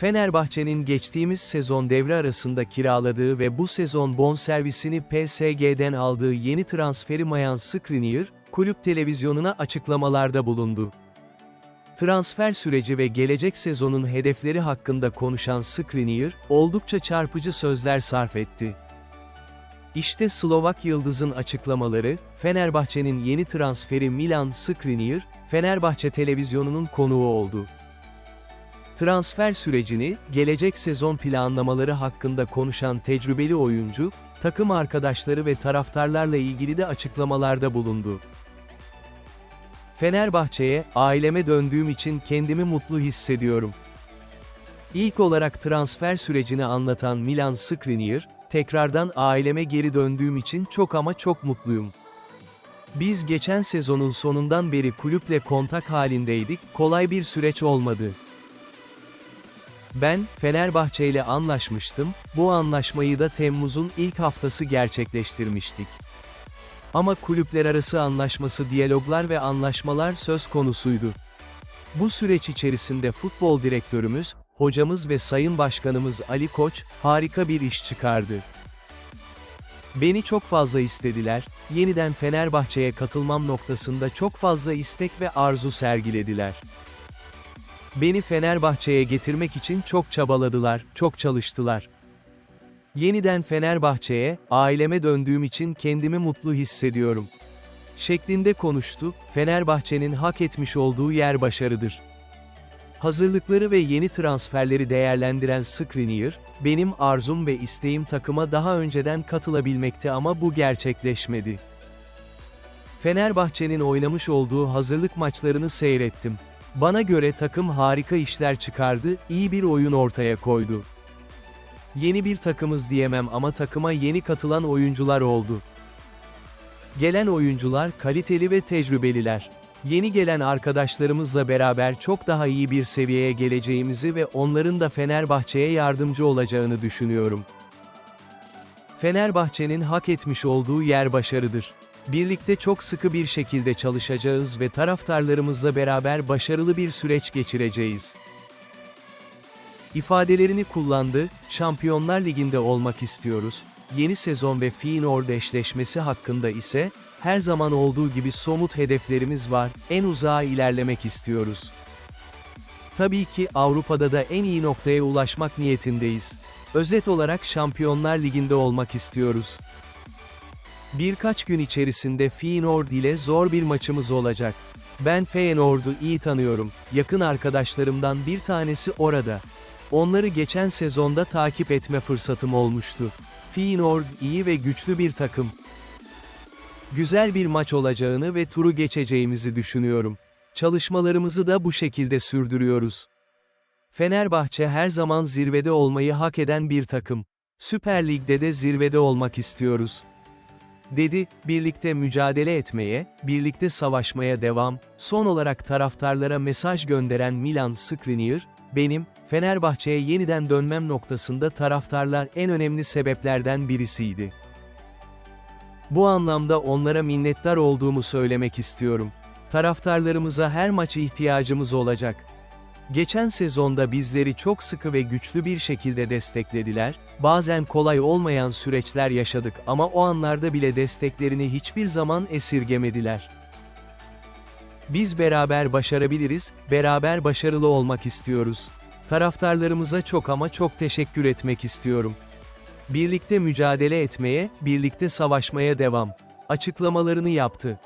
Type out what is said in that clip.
Fenerbahçe'nin geçtiğimiz sezon devre arasında kiraladığı ve bu sezon bonservisini PSG'den aldığı yeni transferi Mayan Skriniar, kulüp televizyonuna açıklamalarda bulundu. Transfer süreci ve gelecek sezonun hedefleri hakkında konuşan Skriniar, oldukça çarpıcı sözler sarf etti. İşte Slovak Yıldız'ın açıklamaları, Fenerbahçe'nin yeni transferi Milan Skriniar, Fenerbahçe televizyonunun konuğu oldu. Transfer sürecini, gelecek sezon planlamaları hakkında konuşan tecrübeli oyuncu, takım arkadaşları ve taraftarlarla ilgili de açıklamalarda bulundu. Fenerbahçe'ye, aileme döndüğüm için kendimi mutlu hissediyorum. İlk olarak transfer sürecini anlatan Milan Skriniar, tekrardan aileme geri döndüğüm için çok ama çok mutluyum. Biz geçen sezonun sonundan beri kulüple kontak halindeydik, kolay bir süreç olmadı. Ben, Fenerbahçe ile anlaşmıştım, bu anlaşmayı da Temmuz'un ilk haftası gerçekleştirmiştik. Ama kulüpler arası anlaşması diyaloglar ve anlaşmalar söz konusuydu. Bu süreç içerisinde futbol direktörümüz, hocamız ve sayın başkanımız Ali Koç, harika bir iş çıkardı. Beni çok fazla istediler, yeniden Fenerbahçe'ye katılmam noktasında çok fazla istek ve arzu sergilediler. Beni Fenerbahçe'ye getirmek için çok çabaladılar, çok çalıştılar. Yeniden Fenerbahçe'ye, aileme döndüğüm için kendimi mutlu hissediyorum. Şeklinde konuştu, Fenerbahçe'nin hak etmiş olduğu yer başarıdır. Hazırlıkları ve yeni transferleri değerlendiren Skriniar, benim arzum ve isteğim takıma daha önceden katılabilmekti ama bu gerçekleşmedi. Fenerbahçe'nin oynamış olduğu hazırlık maçlarını seyrettim. Bana göre takım harika işler çıkardı, iyi bir oyun ortaya koydu. Yeni bir takımız diyemem ama takıma yeni katılan oyuncular oldu. Gelen oyuncular kaliteli ve tecrübeliler. Yeni gelen arkadaşlarımızla beraber çok daha iyi bir seviyeye geleceğimizi ve onların da Fenerbahçe'ye yardımcı olacağını düşünüyorum. Fenerbahçe'nin hak etmiş olduğu yer başarıdır. Birlikte çok sıkı bir şekilde çalışacağız ve taraftarlarımızla beraber başarılı bir süreç geçireceğiz. İfadelerini kullandı, Şampiyonlar Ligi'nde olmak istiyoruz. Yeni sezon ve Feyenoord eşleşmesi hakkında ise, her zaman olduğu gibi somut hedeflerimiz var, en uzağa ilerlemek istiyoruz. Tabii ki Avrupa'da da en iyi noktaya ulaşmak niyetindeyiz. Özet olarak Şampiyonlar Ligi'nde olmak istiyoruz. Birkaç gün içerisinde Feyenoord ile zor bir maçımız olacak. Ben Feyenoord'u iyi tanıyorum, yakın arkadaşlarımdan bir tanesi orada. Onları geçen sezonda takip etme fırsatım olmuştu. Feyenoord iyi ve güçlü bir takım. Güzel bir maç olacağını ve turu geçeceğimizi düşünüyorum. Çalışmalarımızı da bu şekilde sürdürüyoruz. Fenerbahçe her zaman zirvede olmayı hak eden bir takım. Süper Lig'de de zirvede olmak istiyoruz. Dedi, birlikte mücadele etmeye, birlikte savaşmaya devam, son olarak taraftarlara mesaj gönderen Milan Skriniar, benim, Fenerbahçe'ye yeniden dönmem noktasında taraftarlar en önemli sebeplerden birisiydi. Bu anlamda onlara minnettar olduğumu söylemek istiyorum. Taraftarlarımıza her maç ihtiyacımız olacak. Geçen sezonda bizleri çok sıkı ve güçlü bir şekilde desteklediler, bazen kolay olmayan süreçler yaşadık ama o anlarda bile desteklerini hiçbir zaman esirgemediler. Biz beraber başarabiliriz, beraber başarılı olmak istiyoruz. Taraftarlarımıza çok ama çok teşekkür etmek istiyorum. Birlikte mücadele etmeye, birlikte savaşmaya devam. Açıklamalarını yaptı.